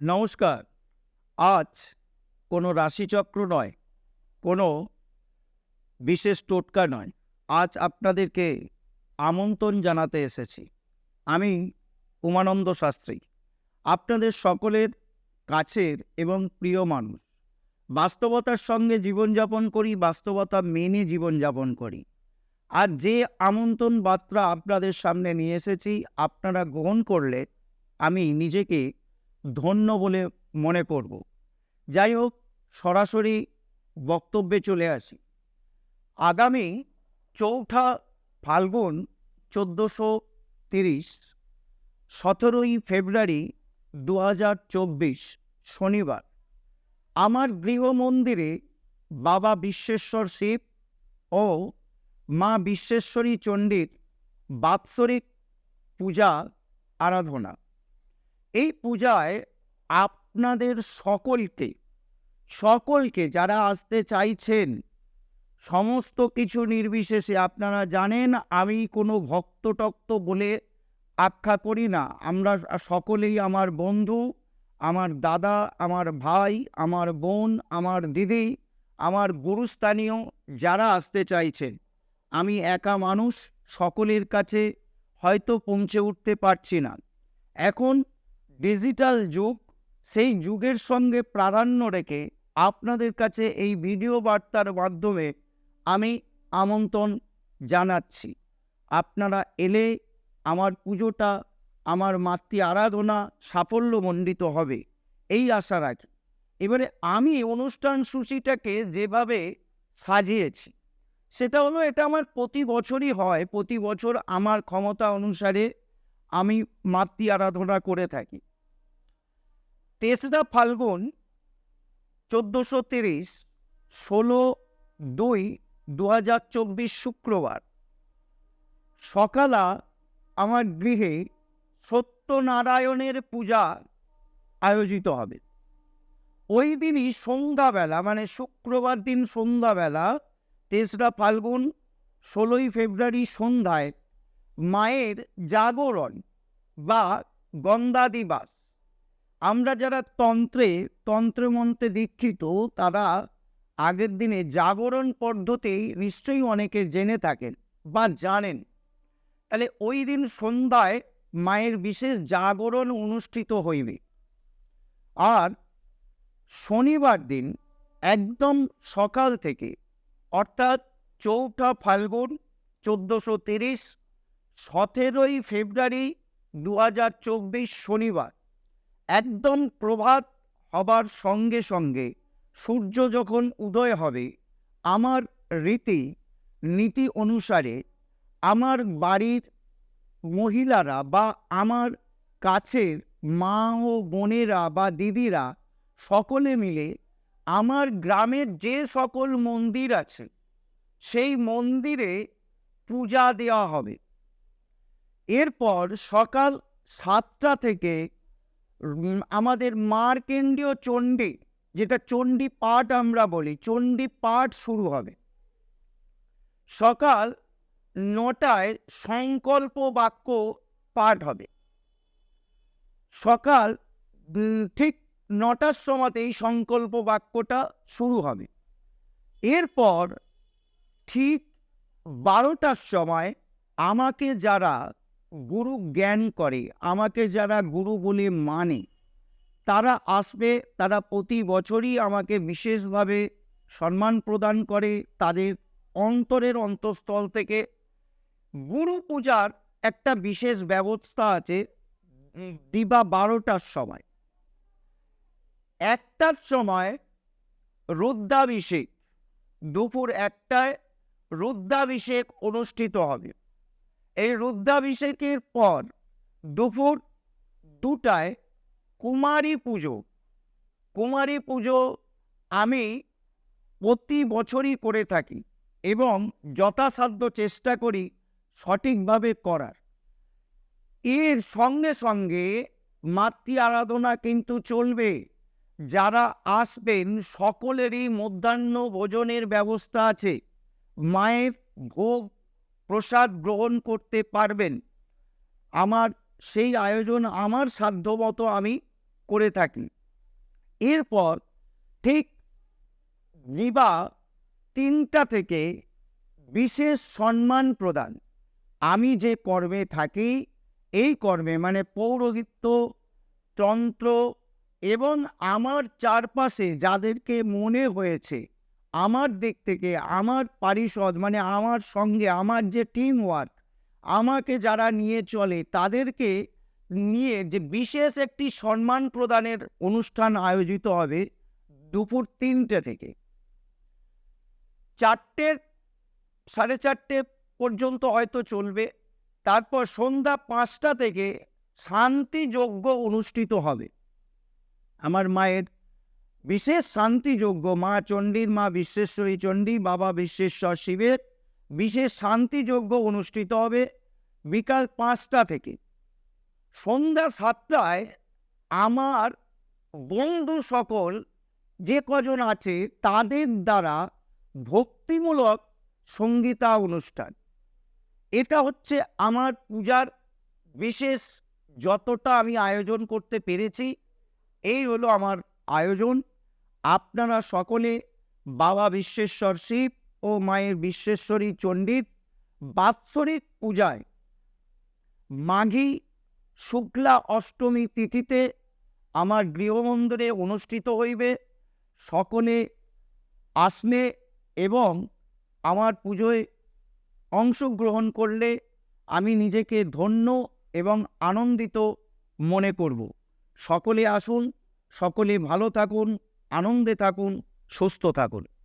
নমস্কার। আজ কোনো রাশিচক্র নয়, কোনো বিশেষ টোটকা নয়। আজ আপনাদেরকে আমন্ত্রণ জানাতে এসেছি। আমি উমানন্দ শাস্ত্রী, আপনাদের সকলের কাছের এবং প্রিয় মানুষ। বাস্তবতার সঙ্গে জীবনযাপন করি, বাস্তবতা মেনে জীবনযাপন করি। আর যে আমন্ত্রণ বার্তা আপনাদের সামনে নিয়ে এসেছি, আপনারা গ্রহণ করলে আমি নিজেকে ধন্য বলে মনে করব। যাই হোক, সরাসরি বক্তব্যে চলে আসি। আগামী চৌঠা ফাল্গুন চোদ্দোশো তিরিশ, সতেরোই ফেব্রুয়ারি দু শনিবার, আমার গৃহ মন্দিরে বাবা বিশ্বেশ্বর শিব ও মা বিশ্বেশ্বরী চণ্ডীর বাৎসরিক পূজা আরাধনা। এই পূজায় আপনাদের সকলকে সকলকে যারা আসতে চাইছেন, সমস্ত কিছু নির্বিশেষে আপনারা জানেন, আমি কোনো ভক্তটক্ত বলে আখ্যা করি না। আমরা সকলেই আমার বন্ধু, আমার দাদা, আমার ভাই, আমার বোন, আমার দিদি, আমার গুরুস্থানীয় যারা আসতে চাইছেন, আমি একা মানুষ, সকলের কাছে হয়তো পৌঁছে উঠতে পারছি না। এখন ডিজিটাল যুগ, সেই যুগের সঙ্গে প্রাধান্য রেখে আপনাদের কাছে এই ভিডিও বার্তার মাধ্যমে আমি আমন্ত্রণ জানাচ্ছি। আপনারা এলে আমার পুজোটা, আমার মাতৃ আরাধনা সাফল্যমণ্ডিত হবে, এই আশা রাখি। এবারে আমি অনুষ্ঠান সূচিটাকে যেভাবে সাজিয়েছি, সেটা হলো এটা আমার প্রতি বছরই হয়, প্রতি বছর আমার ক্ষমতা অনুসারে আমি মাতৃ আরাধনা করে থাকি। তেসরা ফাল্গুন চোদ্দোশো তিরিশ, ষোলো দুই দু হাজার চব্বিশ শুক্রবার। সকালা আমার গৃহে সত্যনারায়ণের পূজা আয়োজিত হবে। ওই দিনই সন্ধ্যাবেলা মানে শুক্রবার দিন সন্ধ্যাবেলা তেসরা ফাল্গুন ষোলোই ফেব্রুয়ারি সন্ধ্যায় মায়ের জাগরণ বা গন্ধা দিবাস। আমরা যারা তন্ত্রে, তন্ত্রমন্ত্রে দীক্ষিত, তারা আগের দিনে জাগরণ পদ্ধতি নিশ্চয়ই অনেকে জেনে থাকেন বা জানেন। তাহলে ওই দিন সন্ধ্যায় মায়ের বিশেষ জাগরণ অনুষ্ঠিত হইবে। আর শনিবার দিন একদম সকাল থেকে, অর্থাৎ চৌঠা ফাল্গুন চোদ্দোশো তিরিশ, সতেরোই ফেব্রুয়ারি দু শনিবার একদম প্রভাত হবার সঙ্গে সঙ্গে সূর্য যখন উদয় হবে, আমার রীতি, নীতি অনুসারে আমার বাড়ির মহিলারা বা আমার কাছের মা ও বোনেরা বা দিদিরা সকলে মিলে আমার গ্রামের যে সকল মন্দির আছে, সেই মন্দিরে পূজা দেওয়া হবে। এরপর সকাল সাতটা থেকে আমাদের মার্কেন্ডীয় চণ্ডী, যেটা চণ্ডী পাঠ আমরা বলি, চণ্ডী পাঠ শুরু হবে। সকাল নটায় সংকল্প বাক্য পাঠ হবে। সকাল ঠিক নটার সময়তেই সংকল্প বাক্যটা শুরু হবে। এরপর ঠিক বারোটার সময় আমাকে যারা গুরু জ্ঞান করে। আমাকে যারা গুরু বলে মানে তারা আসবে, তারা প্রতি বছরই আমাকে বিশেষভাবে সম্মান প্রদান করে তাদের অন্তরের অন্তঃস্থল থেকে। গুরু পূজার একটা বিশেষ ব্যবস্থা আছে দিবা বারোটার সময়। একটার সময় রুদ্রাভিষেক, দুপুর একটায় রুদ্রাভিষেক অনুষ্ঠিত হবে। এই রুদ্রাভিষেকের পর দুপুর দুটায় কুমারী পুজো। কুমারী পুজো আমি প্রতি বছরই করে থাকি এবং যথাসাধ্য চেষ্টা করি সঠিকভাবে করার। এর সঙ্গে সঙ্গে মাতৃ আরাধনা কিন্তু চলবে। যারা আসবেন সকলেরই মধ্যাহ্ন ভোজনের ব্যবস্থা আছে। মায়ের ভোগ প্রসাদ গ্রহণ করতে পারবেন। আমার সেই আয়োজন আমার সাধ্যমতো আমি করে থাকি। এরপর ঠিক দিবা তিনটা থেকে বিশেষ সম্মান প্রদান। আমি যে কর্মে থাকি, এই কর্মে মানে পৌরোহিত্য, তন্ত্র এবং আমার চারপাশে যাদেরকে মনে হয়েছে আমার দিক থেকে, আমার পারিষদ মানে আমার সঙ্গে, আমার যে টিম ওয়ার্ক আমাকে যারা নিয়ে চলে, তাদেরকে নিয়ে যে বিশেষ একটি সম্মান প্রদানের অনুষ্ঠান আয়োজিত হবে দুপুর তিনটে থেকে। চারটের সাড়ে চারটে পর্যন্ত হয়তো চলবে। তারপর সন্ধ্যা পাঁচটা থেকে শান্তিযজ্ঞ অনুষ্ঠিত হবে। আমার মায়ের বিশেষ শান্তিযজ্ঞ মা চণ্ডীর মা বিশ্বেশ্বরী চণ্ডী, বাবা বিশ্বেশ্বর শিবের বিশেষ শান্তিযজ্ঞ অনুষ্ঠিত হবে বিকাল পাঁচটা থেকে। সন্ধ্যা সাতটায় আমার বন্ধু সকল যে কজন আছে তাদের দ্বারা ভক্তিমূলক সঙ্গীতা অনুষ্ঠান। এটা হচ্ছে আমার পূজার বিশেষ যতটা আমি আয়োজন করতে পেরেছি, এই হলো আমার আয়োজন, আপনারা সকলে বাবা বিশ্বেশ্বর শিব ও মায়ের বিশ্বেশ্বরী চণ্ডীর বাৎসরিক পূজায় মাঘী শুক্লা অষ্টমী তিথিতে আমার গৃহমন্দিরে অনুষ্ঠিত হইবে। সকলে আসলে এবং আমার পুজোয় অংশগ্রহণ করলে আমি নিজেকে ধন্য এবং আনন্দিত মনে করব। সকলে আসুন সকলে ভালো থাকুন আনন্দে থাকুন সুস্থ থাকুন।